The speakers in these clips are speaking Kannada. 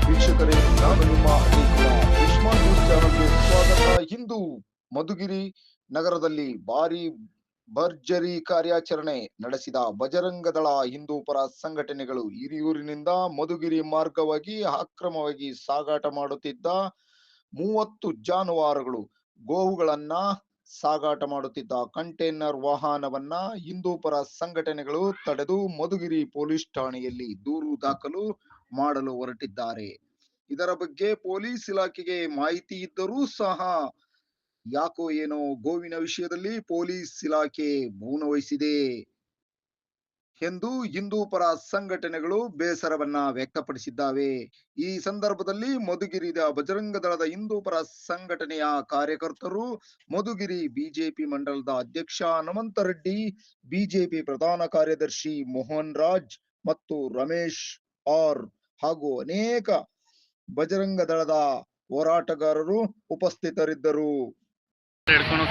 ವೀಕ್ಷಕರೇ, ನಾನು ನಿಮ್ಮ. ವಿಶ್ವ ನ್ಯೂಸ್ ಚಾನಲ್ಗೆ ಸ್ವಾಗತ ಇಂದು ಮಧುಗಿರಿ ನಗರದಲ್ಲಿ ಭಾರಿ ಭರ್ಜರಿ ಕಾರ್ಯಾಚರಣೆ ನಡೆಸಿದ ಬಜರಂಗ ದಳ ಹಿಂದೂ ಪರ ಸಂಘಟನೆಗಳು ಹಿರಿಯೂರಿನಿಂದ ಮಧುಗಿರಿ ಮಾರ್ಗವಾಗಿ ಅಕ್ರಮವಾಗಿ ಸಾಗಾಟ ಮಾಡುತ್ತಿದ್ದ ಮೂವತ್ತು ಜಾನುವಾರುಗಳು ಗೋವುಗಳನ್ನ ಸಾಗಾಟ ಮಾಡುತ್ತಿದ್ದ ಕಂಟೈನರ್ ವಾಹನವನ್ನ ಹಿಂದೂ ಪರ ಸಂಘಟನೆಗಳು ತಡೆದು ಮಧುಗಿರಿ ಪೊಲೀಸ್ ಠಾಣೆಯಲ್ಲಿ ದೂರು ದಾಖಲು ಮಾಡಲು ಹೊರಟಿದ್ದಾರೆ. ಇದರ ಬಗ್ಗೆ ಪೊಲೀಸ್ ಇಲಾಖೆಗೆ ಮಾಹಿತಿ ಇದ್ದರೂ ಸಹ ಯಾಕೋ ಏನೋ ಗೋವಿನ ವಿಷಯದಲ್ಲಿ ಪೊಲೀಸ್ ಇಲಾಖೆ ಮೌನ ವಹಿಸಿದೆ ಎಂದು ಹಿಂದೂ ಪರ ಸಂಘಟನೆಗಳು ಬೇಸರವನ್ನ ವ್ಯಕ್ತಪಡಿಸಿದ್ದಾವೆ. ಈ ಸಂದರ್ಭದಲ್ಲಿ ಮಧುಗಿರಿದ ಬಜರಂಗ ದಳದ ಹಿಂದೂ ಪರ ಸಂಘಟನೆಯ ಕಾರ್ಯಕರ್ತರು ಮಧುಗಿರಿ ಬಿಜೆಪಿ ಮಂಡಲದ ಅಧ್ಯಕ್ಷ ಹನುಮಂತ ರೆಡ್ಡಿ, ಬಿಜೆಪಿ ಪ್ರಧಾನ ಕಾರ್ಯದರ್ಶಿ ಮೋಹನ್ ರಾಜ್ ಮತ್ತು ರಮೇಶ್ ಆರ್ ಹಾಗೂ ಅನೇಕ ಬಜರಂಗ ದಳದ ಹೋರಾಟಗಾರರು ಉಪಸ್ಥಿತರಿದ್ದರು. ಕರ್ಕೊಂಡು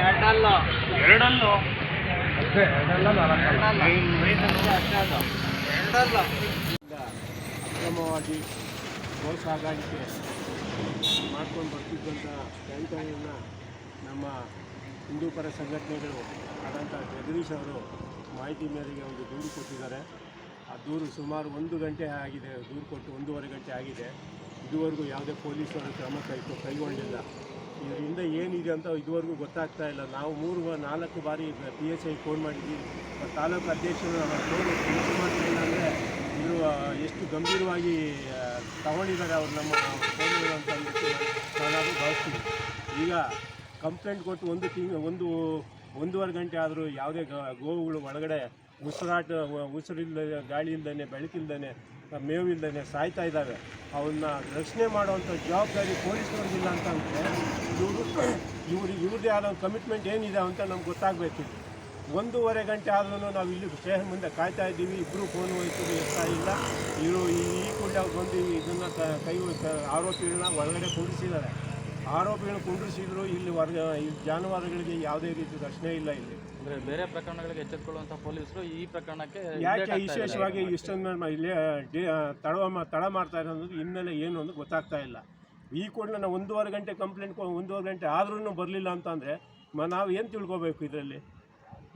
ಎರಡಲ್ಲ ಎರಡಲ್ಲೋ ಅಕ್ರಮವಾಗಿ ಗೋ ಸಾಗಾಣಿಕೆ ಮಾಡ್ಕೊಂಡು ಬರ್ತಿದ್ದಂಥ ಟ್ಯಾಂಕರನ್ನು ನಮ್ಮ ಹಿಂದೂ ಪರ ಸಂಘಟನೆಗಳು ಆದಂಥ ಜಗದೀಶ್ ಅವರು ಮಾಹಿತಿ ಮೇರೆಗೆ ಒಂದು ದೂರು ಕೊಟ್ಟಿದ್ದಾರೆ. ಆ ದೂರು ಸುಮಾರು ಒಂದು ಗಂಟೆ ಆಗಿದೆ. ದೂರು ಕೊಟ್ಟು ಒಂದೂವರೆ ಗಂಟೆ ಆಗಿದೆ. ಇದುವರೆಗೂ ಯಾವುದೇ ಪೊಲೀಸರು ಕ್ರಮ ಕೈ ಕೈಗೊಂಡಿಲ್ಲ. ಇದರಿಂದ ಏನಿದೆ ಅಂತ ಇದುವರೆಗೂ ಗೊತ್ತಾಗ್ತಾ ಇಲ್ಲ. ನಾವು ಮೂರು ನಾಲ್ಕು ಬಾರಿ ಪಿ ಎಸ್ ಐ ಫೋನ್ ಮಾಡಿದ್ವಿ. ತಾಲೂಕು ಅಧ್ಯಕ್ಷರು ನಮ್ಮ ಫೋನ್ ಮಾಡ್ತಾ ಇಲ್ಲ ಅಂದರೆ ಇವರು ಎಷ್ಟು ಗಂಭೀರವಾಗಿ ತಗೊಂಡಿದ್ದಾರೆ ಅವ್ರು ನಮ್ಮ ಫೋನ್ಗಳು ಅಂತ ನಾನಾದರೂ ಭಾವಿಸ್ತೀನಿ. ಈಗ ಕಂಪ್ಲೇಂಟ್ ಕೊಟ್ಟು ಒಂದು ತಿಂಗಳು ಒಂದು, ಒಂದೂವರೆ ಗಂಟೆ ಆದರೂ ಯಾವುದೇ ಗೋವುಗಳು ಒಳಗಡೆ ಉಸಿರಾಟ, ಉಸಿರಿಲ್ಲದೆ ಗಾಳಿ ಇಲ್ದೇ ಬೆಳಕಿಲ್ದೇ ಮೇವಿಲ್ದೇ ಸಾಯ್ತಾ ಇದ್ದಾವೆ. ಅವನ್ನ ರಕ್ಷಣೆ ಮಾಡುವಂಥ ಜವಾಬ್ದಾರಿ ಪೊಲೀಸ್ನವ್ರಿಗಿಲ್ಲ ಅಂತ ಅಂದರೆ ಇವರು, ಇವ್ರು, ಇವ್ರದ್ದೇ ಆದ ಕಮಿಟ್ಮೆಂಟ್ ಏನಿದೆ ಅಂತ ನಮ್ಗೆ ಗೊತ್ತಾಗಬೇಕಿತ್ತು ಒಂದೂವರೆ ಗಂಟೆ ಆದ್ರೂ ನಾವು ಇಲ್ಲಿ ಸ್ಟೇಷನ್ ಮುಂದೆ ಕಾಯ್ತಾ ಇದ್ದೀವಿ ಇಬ್ಬರು ಫೋನ್ ಹೋಯ್ತೀವಿ ಎತ್ತಾ ಇಲ್ಲ. ಇವರು ಈ ಕೂಡ ಬಂದು ಇದನ್ನು ಕೈ ಆರೋಪಿಗಳನ್ನ ಒಳಗಡೆ ಕುಂಡಿಸಿದ್ದಾರೆ ಆರೋಪಿಗಳು ಕುಂಡಿಸಿದ್ರು ಇಲ್ಲಿ ವರ್ಗ ಈ ಜಾನುವಾರುಗಳಿಗೆ ಯಾವುದೇ ರೀತಿ ರಕ್ಷಣೆ ಇಲ್ಲ ಇಲ್ಲಿ. ಅಂದ್ರೆ ಬೇರೆ ಪ್ರಕರಣಗಳಿಗೆ ಎಚ್ಚೆತ್ತುಕೊಳ್ಳುವಂತ ಪೊಲೀಸರು ಈ ಪ್ರಕರಣಕ್ಕೆ ಯಾಕೆ ವಿಶೇಷವಾಗಿ. ಇಷ್ಟೊಂದು ಇಲ್ಲಿ ಡೇ- ತಡ ಮಾಡ್ತಾ ಇರೋದು ಹಿನ್ನೆಲೆ ಏನು ಅಂತ ಗೊತ್ತಾಗ್ತಾ ಇಲ್ಲ. ಈ ಕೂಡಲೇ ನಾವು ಒಂದೂವರೆ ಗಂಟೆ ಕಂಪ್ಲೇಂಟ್ ಒಂದೂವರೆ ಗಂಟೆ ಆದ್ರೂ ಬರಲಿಲ್ಲ ಅಂತಂದರೆ ನಾವು ಏನು ತಿಳ್ಕೊಬೇಕು ಇದರಲ್ಲಿ?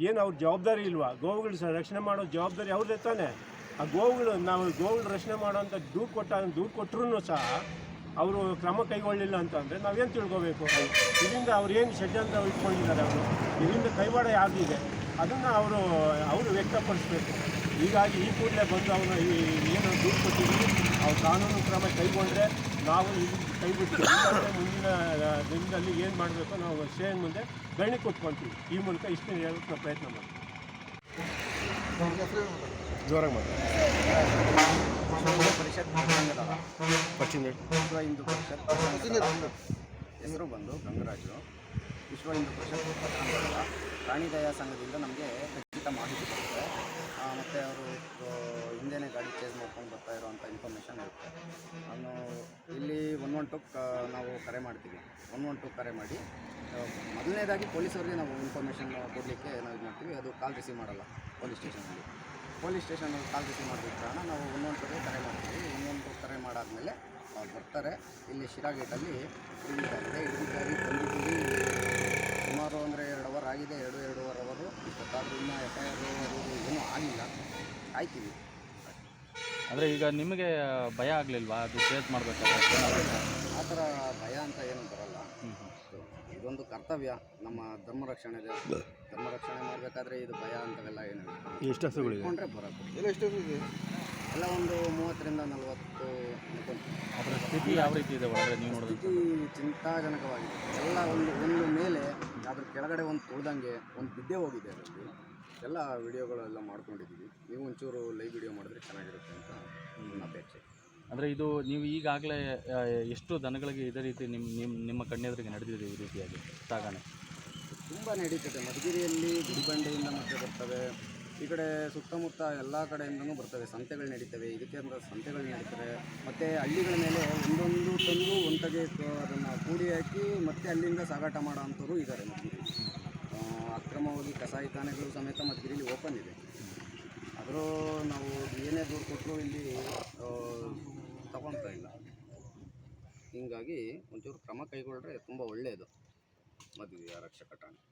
ಏನು ಅವ್ರ ಜವಾಬ್ದಾರಿ ಇಲ್ವಾ? ಗೋವುಗಳು ರಕ್ಷಣೆ ಮಾಡೋ ಜವಾಬ್ದಾರಿ ಅವ್ರದ್ದೇ ತಾನೆ. ಆ ಗೋವುಗಳು ನಾವು ಗೋವುಗಳು ರಕ್ಷಣೆ ಮಾಡೋಂಥ ದೂರು ಕೊಟ್ಟ ದೂರು ಕೊಟ್ಟರು ಸಹ ಅವರು ಕ್ರಮ ಕೈಗೊಳ್ಳಿಲ್ಲ ಅಂತಂದರೆ ನಾವೇನು ತಿಳ್ಕೊಬೇಕು? ಇದರಿಂದ ಅವ್ರು ಏನು ಷಡ್ಯಂತ್ರ ಇಟ್ಕೊಂಡಿದ್ದಾರೆ ಅವರು? ಇದರಿಂದ ಕೈವಾಡ ಯಾವುದಿದೆ? ಅದನ್ನು ಅವರು ಅವರು ವ್ಯಕ್ತಪಡಿಸ್ಬೇಕು. ಹೀಗಾಗಿ ಈ ಕೂಡಲೇ ಬಂದು ಅವನು ಏನು ದೂರು ಕೊಟ್ಟಿದ್ದೀವಿ, ಅವ್ರು ಕಾನೂನು ಕ್ರಮ ಕೈಗೊಂಡ್ರೆ ನಾವು ಇದು ಕೈ ಬಿಟ್ಟು ಮುಂದಿನ ದಿನದಲ್ಲಿ ಏನು ಮಾಡಬೇಕು ನಾವು ಸೇನ್ ಮುಂದೆ ಗಣಿ ಕೊಟ್ಕೊತೀವಿ ಈ ಮೂಲಕ ಇಷ್ಟು ಹೇಳೋಕ್ಕೆ ಪ್ರಯತ್ನ ಮಾಡ್ತೀವಿ ಜೋರಾಗಿ ವಿಶ್ವ ಪರಿಷತ್ ಪಶ್ಚಿಮ ವಿಶ್ವ ಹಿಂದೂ ಪರಿಷತ್, ಹೆಸರು ಬಂದು ಗಂಗರಾಜು. ವಿಶ್ವ ಹಿಂದೂ ಪರಿಷತ್ ಸಂಘದ ಪ್ರಾಣಿ ದಯಾ ಸಂಘದಿಂದ ನಮಗೆ ಖಚಿತ ಮಾಹಿತಿ ಬರುತ್ತೆ ಮತ್ತು ಅವರು ಹಿಂದೆನೇ ಗಾಡಿ ಚೇಂಜ್ ಮಾಡ್ಕೊಂಡು ಬರ್ತಾ ಇರೋವಂಥ ಇನ್ಫಾರ್ಮೇಷನ್ ಇರುತ್ತೆ. ನಾನು ಇಲ್ಲಿ ಒನ್ ಒನ್ ಟು ನಾವು ಕರೆ ಮಾಡ್ತೀವಿ. ಒನ್ ಒನ್ ಟು ಕರೆ ಮಾಡಿ ಮೊದಲನೇದಾಗಿ ಪೊಲೀಸರಿಗೆ ನಾವು ಇನ್ಫಾರ್ಮೇಷನ್ ಕೊಡಲಿಕ್ಕೆ ನಾವು ಇದು ಮಾಡ್ತೀವಿ ಅದು ಕಾಲ್ ರಿಸೀವ್ ಮಾಡಲ್ಲ ಪೊಲೀಸ್ ಸ್ಟೇಷನಲ್ಲಿ ಪೊಲೀಸ್ ಸ್ಟೇಷನಲ್ಲಿ ಕಾಲ್ ರಿಸೀವ್ ಮಾಡಿದ ಕಾರಣ ನಾವು ಒಂದೊಂದು ಕರೆ ಮಾಡ್ತೀವಿ. ಇನ್ನೊಂದು ಕರೆ ಮಾಡಾದಮೇಲೆ ಅವ್ರು ಬರ್ತಾರೆ. ಇಲ್ಲಿ ಶಿರಾ ಗೇಟಲ್ಲಿ ಹಿಡಿದಿದ್ದಾರೆ ಹಿಡಿದಿದ್ದಾರೆ ಬಂದಿದ್ದೀವಿ ಸುಮಾರು ಅಂದರೆ ಎರಡು ಅವರ್ ಆಗಿದೆ. ಎರಡು ಎರಡೂವರೆ ಅವರು. ಗೊತ್ತಾದ್ರೂ ಇನ್ನೂ ಎಫ್ ಐ ಆರ್ ಏನೂ ಆಗಿಲ್ಲ. ಆಯ್ತೀವಿ ಅಂದರೆ ಈಗ ನಿಮಗೆ ಭಯ ಆಗಲಿಲ್ವಾ? ಅದು ಫೇಸ್ ಮಾಡಬೇಕಾದ್ರೆ? ಆ ಥರ ಭಯ ಅಂತ ಏನು ಬರಲ್ಲ. ಇದೊಂದು ಕರ್ತವ್ಯ ನಮ್ಮ ಧರ್ಮ ರಕ್ಷಣೆ ಧರ್ಮ ರಕ್ಷಣೆ ಮಾಡಬೇಕಾದ್ರೆ ಇದು ಭಯ ಅಂತವೆಲ್ಲ ಏನು ಎಷ್ಟು ಹಸುಗಳಿದೆ ಇಟ್ಕೊಂಡ್ರೆ ಬರೋದು ಎಲ್ಲ ಒಂದು ಮೂವತ್ತರಿಂದ ನಲವತ್ತು ಅದರ ಸ್ಥಿತಿ ಯಾವ ರೀತಿ ಇದೆ ಒಳಗಡೆ ನೀವು ನೋಡಿದ್ರೆ? ಸ್ಥಿತಿ ಚಿಂತಾಜನಕವಾಗಿದೆ. ಎಲ್ಲ ಒಂದು ಒಂದು ಮೇಲೆ ಅದ್ರ ಕೆಳಗಡೆ ಒಂದು ತುಳ್ದಂಗೆ ಒಂದು ಬಿದ್ದೆ ಹೋಗಿದೆ ಅದರಲ್ಲಿ. ಎಲ್ಲ ವಿಡಿಯೋಗಳೆಲ್ಲ ಮಾಡ್ಕೊಂಡಿದ್ದೀವಿ. ನೀವು ಒಂಚೂರು ಲೈವ್ ವಿಡಿಯೋ ಮಾಡಿದ್ರೆ ಚೆನ್ನಾಗಿರುತ್ತೆ. ಅಂದರೆ ಇದು ನೀವು ಈಗಾಗಲೇ ಎಷ್ಟು ದನಗಳಿಗೆ ಇದೇ ರೀತಿ ನಿಮ್ಮ ನಿಮ್ಮ ನಿಮ್ಮ ಕಣ್ಣೆದುರಿಗೆ ನಡೆದಿದೆ ಈ ರೀತಿಯಾಗಿ ಸಾಗಣೆ? ತುಂಬ ನಡೀತದೆ. ಮಧುಗಿರಿಯಲ್ಲಿ ಗುಡಿಬಂಡೆಯಿಂದ ಮತ್ತೆ ಬರ್ತವೆ. ಈ ಕಡೆ ಸುತ್ತಮುತ್ತ ಎಲ್ಲ ಕಡೆಯಿಂದನೂ ಬರ್ತವೆ. ಸಂತೆಗಳು ನಡೀತವೆ. ಇದಕ್ಕೆ ಅಂತ ಸಂತೆಗಳು ನಡೀತವೆ. ಮತ್ತು ಹಳ್ಳಿಗಳ ಮೇಲೆ ಒಂದೊಂದು ತಂದು ಒಂಟಗೆ ಅದನ್ನು ಕೂಡಿ ಹಾಕಿ ಮತ್ತೆ ಅಲ್ಲಿಂದ ಸಾಗಾಟ ಮಾಡೋ ಅಂಥವ್ರು ಇದ್ದಾರೆ ಮಧುಗಿರಿ ಅಕ್ರಮವಾಗಿ ಕಸಾಯಿಖಾನೆಗಳು ಸಮೇತ ಮಧುಗಿರಿಲಿ ಓಪನ್ ಇದೆ. ಆದರೂ ನಾವು ಏನೇ ದೂರು ಕೊಟ್ಟರು ಇಲ್ಲಿ ತಗೊಳ್ತಾ ಇಲ್ಲ. ಹೀಗಾಗಿ ಒಂಚೂರು ಕ್ರಮ ಕೈಗೊಂಡ್ರೆ ತುಂಬ ಒಳ್ಳೆಯದು ಮದುವೆ ಆರಕ್ಷಕ ಠಾಣೆ.